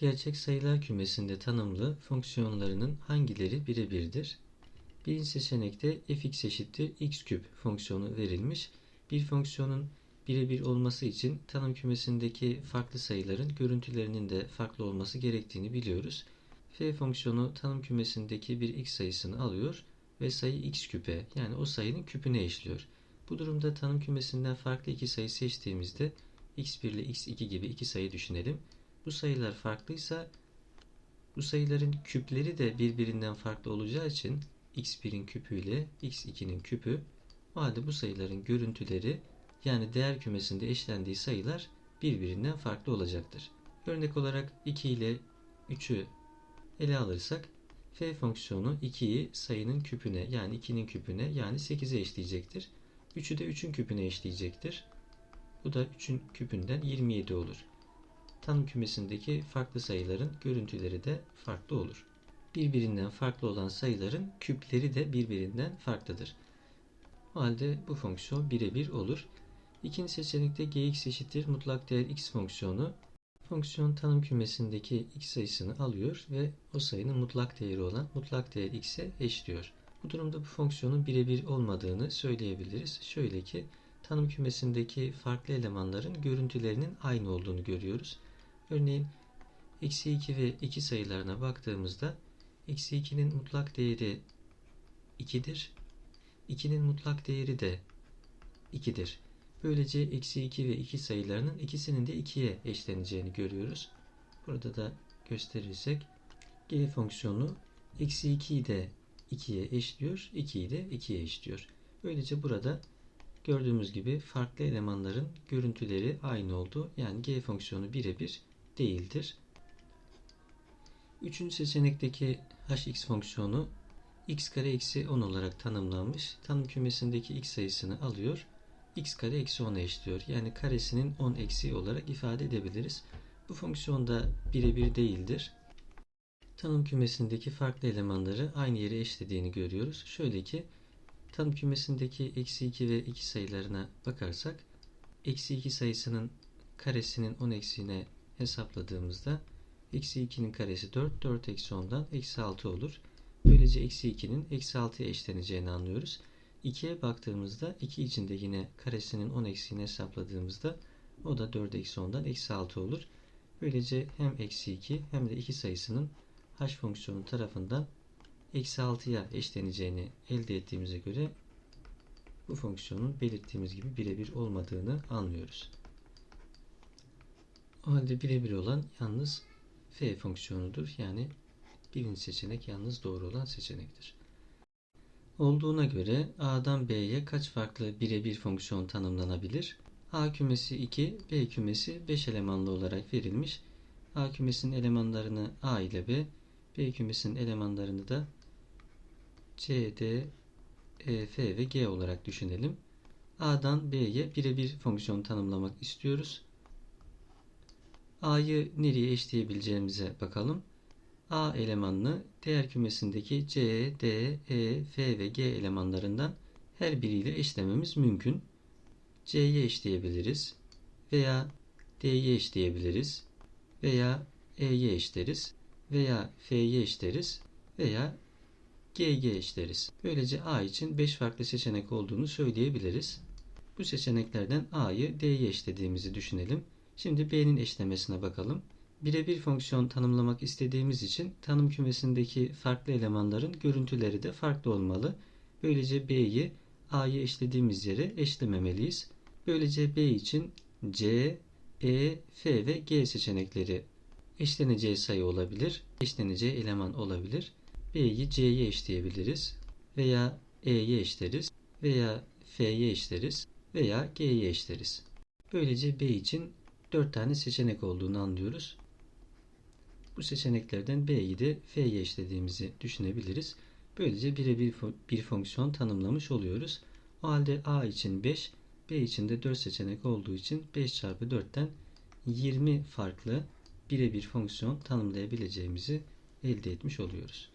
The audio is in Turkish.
Gerçek sayılar kümesinde tanımlı fonksiyonlarının hangileri birebirdir? Birinci seçenekte fx eşittir x küp fonksiyonu verilmiş. Bir fonksiyonun birebir olması için tanım kümesindeki farklı sayıların görüntülerinin de farklı olması gerektiğini biliyoruz. f fonksiyonu tanım kümesindeki bir x sayısını alıyor ve sayı x küpe yani o sayının küpüne eşliyor. Bu durumda tanım kümesinden farklı iki sayı seçtiğimizde x1 ile x2 gibi iki sayı düşünelim. Bu sayılar farklıysa bu sayıların küpleri de birbirinden farklı olacağı için x1'in küpü ile x2'nin küpü o halde bu sayıların görüntüleri yani değer kümesinde eşlendiği sayılar birbirinden farklı olacaktır. Örnek olarak 2 ile 3'ü ele alırsak f fonksiyonu 2'yi sayının küpüne yani 2'nin küpüne yani 8'e eşleyecektir. 3'ü de 3'ün küpüne eşleyecektir. Bu da 3'ün küpünden 27 olur. Tanım kümesindeki farklı sayıların görüntüleri de farklı olur. Birbirinden farklı olan sayıların küpleri de birbirinden farklıdır. O halde bu fonksiyon birebir olur. İkinci seçenekte gx eşittir mutlak değer x fonksiyonu. Fonksiyon tanım kümesindeki x sayısını alıyor ve o sayının mutlak değeri olan mutlak değer x'e eşliyor. Bu durumda bu fonksiyonun birebir olmadığını söyleyebiliriz. Şöyle ki tanım kümesindeki farklı elemanların görüntülerinin aynı olduğunu görüyoruz. Örneğin eksi 2 ve 2 sayılarına baktığımızda eksi 2'nin mutlak değeri 2'dir. 2'nin mutlak değeri de 2'dir. Böylece eksi 2 ve 2 sayılarının ikisinin de 2'ye eşleneceğini görüyoruz. Burada da gösterirsek g fonksiyonu eksi 2'yi de 2'ye eşliyor, 2'yi de 2'ye eşliyor. Böylece burada gördüğümüz gibi farklı elemanların görüntüleri aynı oldu. Yani g fonksiyonu birebir değildir. Üçüncü seçenekteki hx fonksiyonu x kare eksi 10 olarak tanımlanmış. Tanım kümesindeki x sayısını alıyor. x kare eksi 10'a eşliyor. Yani karesinin 10 eksiği olarak ifade edebiliriz. Bu fonksiyon da birebir değildir. Tanım kümesindeki farklı elemanları aynı yere eşlediğini görüyoruz. Şöyle ki tanım kümesindeki eksi 2 ve 2 sayılarına bakarsak eksi 2 sayısının karesinin 10 eksiğine hesapladığımızda eksi 2'nin karesi 4, 4 eksi 10'dan eksi 6 olur. Böylece eksi 2'nin eksi 6'ya eşleneceğini anlıyoruz. 2'ye baktığımızda 2 içinde yine karesinin 10 eksiğini hesapladığımızda o da 4 eksi 10'dan eksi 6 olur. Böylece hem eksi 2 hem de 2 sayısının h fonksiyonu tarafından eksi 6'ya eşleneceğini elde ettiğimize göre bu fonksiyonun belirttiğimiz gibi birebir olmadığını anlıyoruz. O halde birebir olan yalnız f fonksiyonudur. Yani birinci seçenek yalnız doğru olan seçenektir. Olduğuna göre A'dan B'ye kaç farklı birebir fonksiyon tanımlanabilir? A kümesi 2, B kümesi 5 elemanlı olarak verilmiş. A kümesinin elemanlarını A ile B, B kümesinin elemanlarını da C, D, E, F ve G olarak düşünelim. A'dan B'ye birebir fonksiyon tanımlamak istiyoruz. A'yı nereye eşleyebileceğimize bakalım. A elemanını değer kümesindeki C, D, E, F ve G elemanlarından her biriyle eşlememiz mümkün. C'ye eşleyebiliriz veya D'ye eşleyebiliriz veya E'ye eşleriz veya F'ye eşleriz veya G'ye eşleriz. Böylece A için 5 farklı seçenek olduğunu söyleyebiliriz. Bu seçeneklerden A'yı D'ye eşlediğimizi düşünelim. Şimdi B'nin eşlemesine bakalım. Birebir fonksiyon tanımlamak istediğimiz için tanım kümesindeki farklı elemanların görüntüleri de farklı olmalı. Böylece B'yi A'yı eşlediğimiz yere eşlememeliyiz. Böylece B için C, E, F ve G seçenekleri eşleneceği sayı olabilir, eşleneceği eleman olabilir. B'yi C'ye eşleyebiliriz veya E'ye eşleriz veya F'ye eşleriz veya G'ye eşleriz. Böylece B için 4 tane seçenek olduğunu anlıyoruz. Bu seçeneklerden B'yi de F'ye eşlediğimizi düşünebiliriz. Böylece birebir bir fonksiyon tanımlamış oluyoruz. O halde A için 5, B için de 4 seçenek olduğu için 5 çarpı 4'ten 20 farklı birebir fonksiyon tanımlayabileceğimizi elde etmiş oluyoruz.